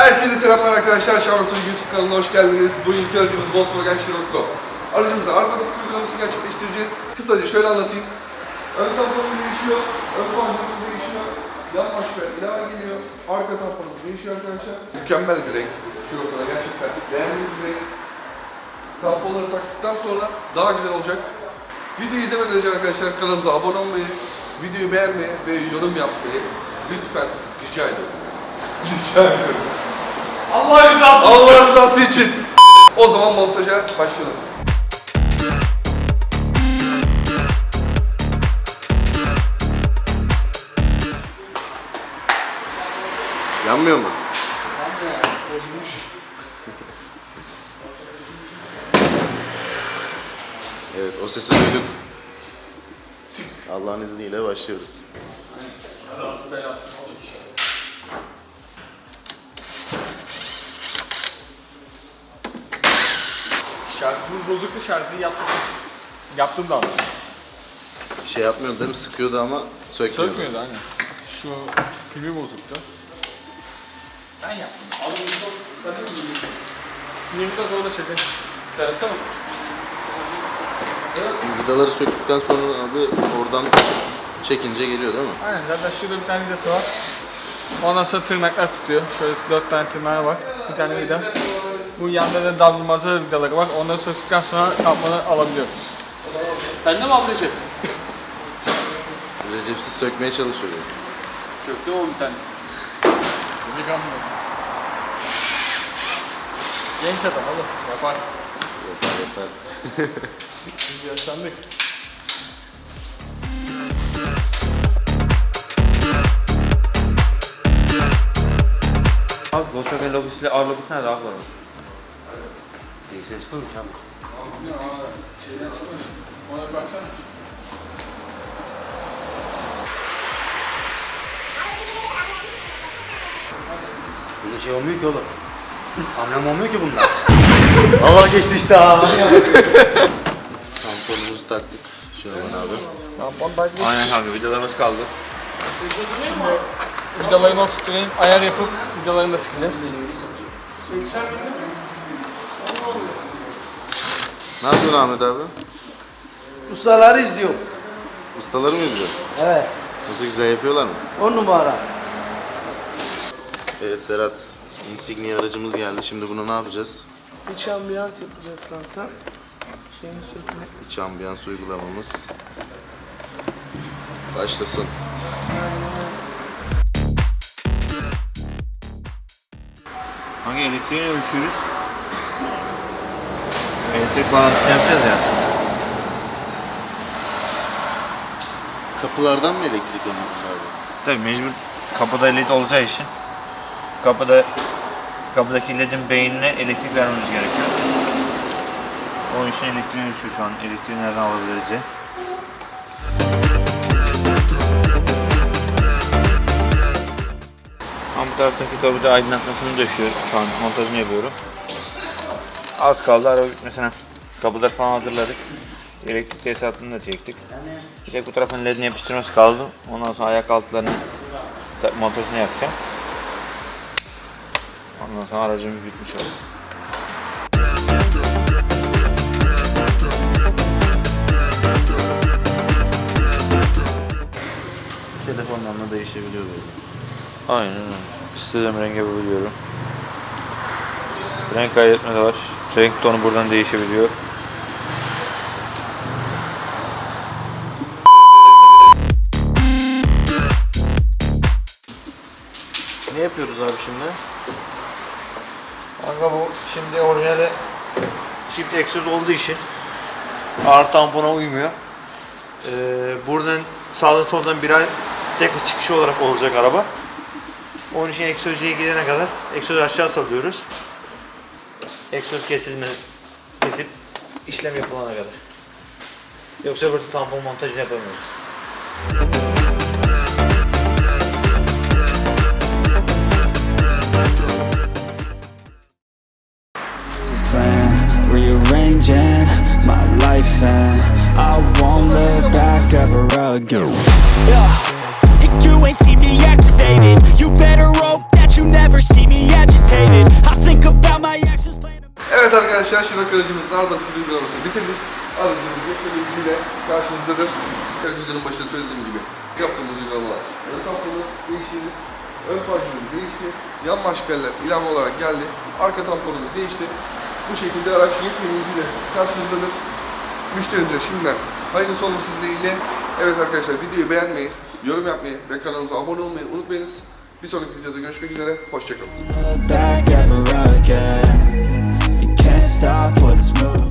Herkese selamlar arkadaşlar. Şarlot'un YouTube kanalına hoş geldiniz. Bugünkü aracımız Volkswagen Scirocco. Aracımıza armatik uygulamasını gerçekleştireceğiz. Kısaca şöyle anlatayım. Ön tamponumuz değişiyor, ön panjurumuz değişiyor, yan başka ilave geliyor, arka tamponumuz değişiyor arkadaşlar. Mükemmel bir renk. Scirocco'da gerçekten beğendiğimiz renk. Tamponları taktıktan sonra daha güzel olacak. Videoyu izlemeden önce arkadaşlar kanalımıza abone olmayı, videoyu beğenmeyi ve yorum yapmayı lütfen rica ediyorum. Rica ediyorum. Allah rızası Allah rızası için. O zaman montaja başlayalım. Yanmıyor mu? Evet o sesi duyduk. Allah'ın izniyle başlıyoruz. Şarjımız bozuktu şarjı yaptım. Yaptım da ama. Şey yapmıyordu değil mi? Sıkıyordu ama sökmüyordu. Sökmüyordu aynen. Şu pimi bozuktu. Ben yaptım. Aldım sen de mi biliyorsun? Yirmi orada şeyde. Serhat'ta mı? Vidaları söktükten sonra abi oradan çekince geliyor değil mi? Aynen zaten şurada bir tane vidası var. Ondan sonra tırnaklar tutuyor. Şöyle dört tane tırnağı var. Bir tane vida. Bu yanda da davulmazı vidaları var. Onları söktükten sonra kapmanı alabiliyoruz. Sen de mi ablacığım? Recepsiz sökmeye çalışıyor. Kökte o bir tanesi. Delikanlı. Genç adam oğlum. Yapar. Yeter yeter. Biz yaşlandık. Abi Volkswagen logosuyla ağır logosu nerede abi? Değilse çıkmamış abi. Ona bir baksana. Bunda şey olmuyor ki oğlum. Anlam olmuyor ki bunda. Allah geçti işte ha. Tamponumuzu taktık. Şöyle abi. Tampon takip Aynen kanka vidalarımız kaldı. Vidalarını oturtturayım. Ayar yapıp vidalarını da sıkacağız. Ne yapıyorsun Ahmet abi? Ustaları izliyorum. Ustaları mı izliyor? Evet. Nasıl güzel yapıyorlar mı? On numara. Evet Serhat. Insignia aracımız geldi. Şimdi bunu ne yapacağız? İç ambiyans yapacağız kanka. Şeyini sökme. İç ambiyans uygulamamız. Başlasın. Hangi elektriğini ölçüyoruz? Elektrik bağlantısını yapacağız ya. Kapılardan mı elektrik alıyoruz abi? Tabii mecbur kapıda led olacağı için kapıda kapıdaki ledin beynine elektrik vermemiz gerekiyor. Onun için elektriğini ölçüyor şu an. Elektriği nereden alabiliriz diye. Ama bu taraftaki tabii de aydınlatmasını döşüyor. Şu an montajını yapıyorum. Az kaldı araba bitmesine. Kapıları falan hazırladık. Elektrik tesisatını da çektik. Bir tek bu tarafın ledini yapıştırması kaldı. Ondan sonra ayak altlarını montajını yapacağım. Ondan sonra aracımız bitmiş olur. Telefondan da değişebiliyor böyle. Aynen öyle. İstediğim rengi yapabiliyorum. Renk kaydetme de var. Renk tonu buradan değişebiliyor. Ne yapıyoruz abi şimdi? Kanka bu şimdi orijinali çift egzoz olduğu için ağır tampona uymuyor. Ee, buradan sağdan soldan birer tek çıkışı olarak olacak araba. Onun için egzozcuya gidene kadar egzozu aşağı salıyoruz. Egzoz kesilme kesip işlem yapılana kadar. Yoksa burada tampon montajını yapamıyoruz. rearranging my life and I won't look back ever again. Yeah, you ain't see me activated. You better hope that you never see me agitated. Yaşar Şirak aracımızın armadaki uygulamasını bitirdik. Aracımız teknolojisiyle karşınızdadır. Her videonun başında söylediğim gibi yaptığımız uygulamalar. Ön tamponu değiştirdik. Ön farcımız değişti. Yan maşgaller ilave olarak geldi. Arka tamponumuz değişti. Bu şekilde araç yepyeni yüzüyle karşınızdadır. Müşterimize şimdiden hayırlısı olmasın dileğiyle. Evet arkadaşlar videoyu beğenmeyi, yorum yapmayı ve kanalımıza abone olmayı unutmayınız. Bir sonraki videoda görüşmek üzere. Hoşçakalın. Stop what's moving.